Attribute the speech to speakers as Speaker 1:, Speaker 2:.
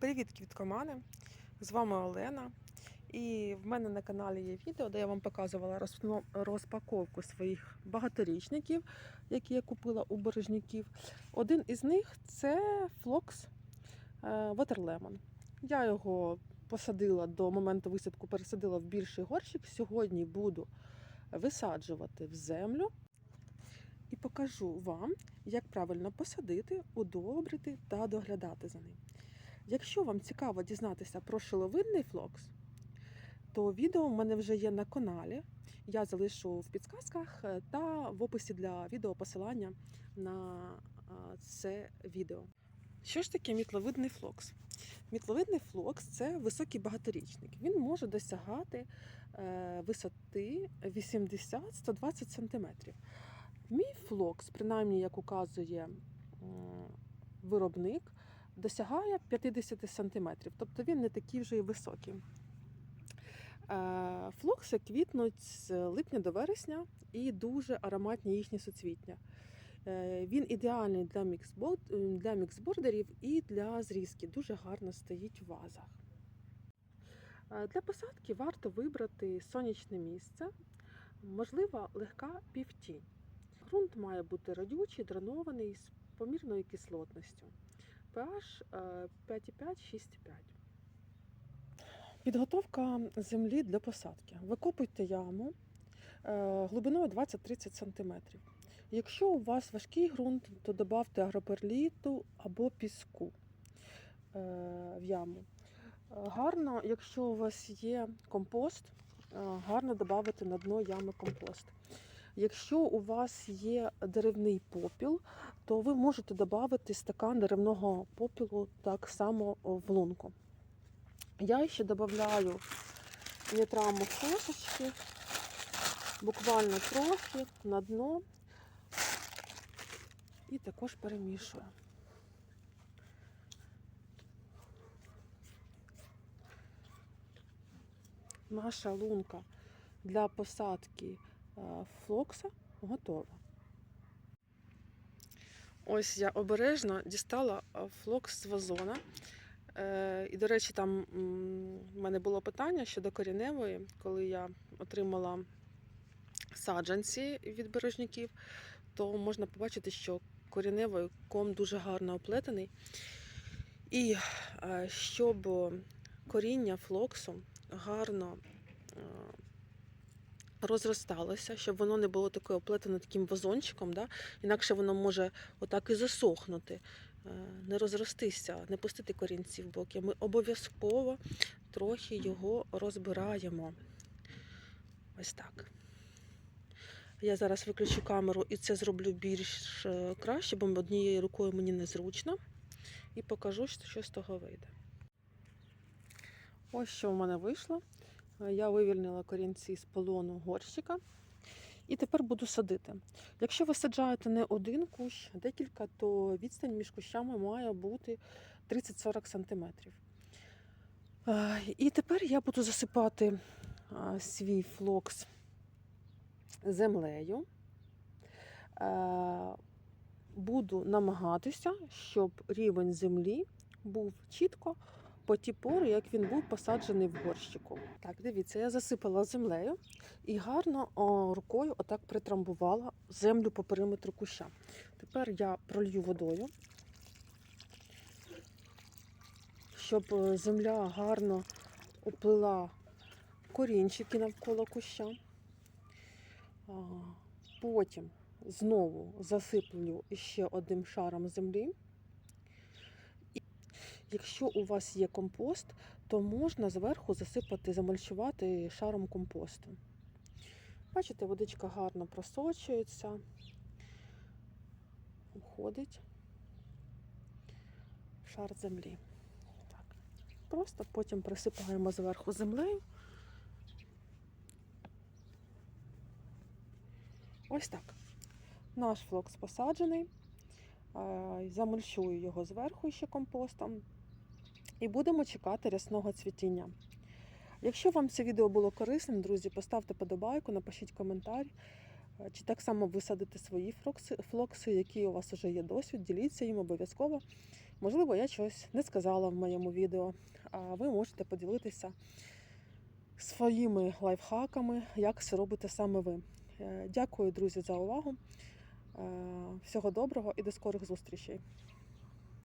Speaker 1: Привіт, квіткомани! З вами Олена. І в мене на каналі є відео, де я вам показувала розпаковку своїх багаторічників, які я купила у бережників. Один із них це флокс е, Water Lemon. Я його посадила до моменту висадку, пересадила в більший горщик. Сьогодні буду висаджувати в землю і покажу вам, як правильно посадити, удобрити та доглядати за ним. Якщо вам цікаво дізнатися про шиловидний флокс, то відео в мене вже є на каналі. Я залишу в підсказках е, та в описі для відео посилання на це відео. Що ж таке мітловидний флокс? Мітловидний флокс це високий багаторічник. Він може досягати е, висоти 80-120 см. Мій флокс, принаймні, як указує виробник, досягає 50 см, тобто він не такий вже й високий. Е, Флокси квітнуть з липня до вересня і дуже ароматні їхні суцвіття. Е, Він ідеальний для міксбо- для міксбордерів і для зрізки. Дуже гарно стоїть в вазах. Е, Для посадки варто вибрати сонячне місце, можливо, легка півтінь. Ґрунт має бути родючий, дренований з помірною кислотністю. pH е, 5,5-6,5. Підготовка землі для посадки. Викопуйте яму е, глибиною 20-30 см. Якщо у вас важкий ґрунт, то додавте агроперліту або піску е, в яму. Е, Гарно, якщо у вас є компост, е, гарно додати на дно ями компост. Якщо у вас є деревний попіл, то ви можете додати стакан деревного попілу так само в лунку. Я ще додаю нітраму кошечки, буквально трохи на дно і також перемішую. Наша лунка для посадки флокса готова. Ось я обережно дістала е, флокс з вазона. Е, І, до речі, там в мене було питання щодо коріневої, коли я отримала саджанці від бережників, то можна побачити, що коріневий ком дуже гарно оплетений. І е, щоб коріння флоксу гарно е, розросталося, щоб воно не було таке оплетене таким вазончиком, да? інакше воно може отак і засохнути, е, не розростися, не пустити корінці в боки. Ми обов'язково трохи його розбираємо. Ось так. Я зараз виключу камеру і це зроблю більш е, краще, бо однією рукою мені незручно. І покажу, що з того вийде. Ось що в мене вийшло. Е, Я вивільнила корінці з полону горщика. І тепер буду садити. Якщо ви саджаєте не один кущ, а декілька, то відстань між кущами має бути 30-40 см. І тепер я буду засипати е, свій флокс землею. Е, Буду намагатися, щоб рівень землі був чітко по ті пори, як він був посаджений в горщику. Так, дивіться, я засипала землею і гарно о, рукою отак притрамбувала землю по периметру куща. Тепер я пролью водою, щоб е, земля гарно оплила корінчики навколо куща. Потім знову засиплю ще одним шаром землі. Якщо у вас є компост, то можна зверху засипати, замульчувати шаром компосту. Бачите, водичка гарно просочується, входить в шар землі. Так. Просто потім присипаємо зверху землею. Ось так. Наш флокс посаджений. Замульчую його зверху ще компостом. І будемо чекати рясного цвітіння. Якщо вам це відео було корисним, друзі, поставте подобайку, напишіть коментар. Чи так само висадите свої флокси, флокси, які у вас вже є досвід, діліться їм обов'язково. Можливо, я щось не сказала в моєму відео, а ви можете поділитися своїми лайфхаками, як це робите саме ви. Е, Дякую, друзі, за увагу. Е, Всього доброго і до скорих зустрічей.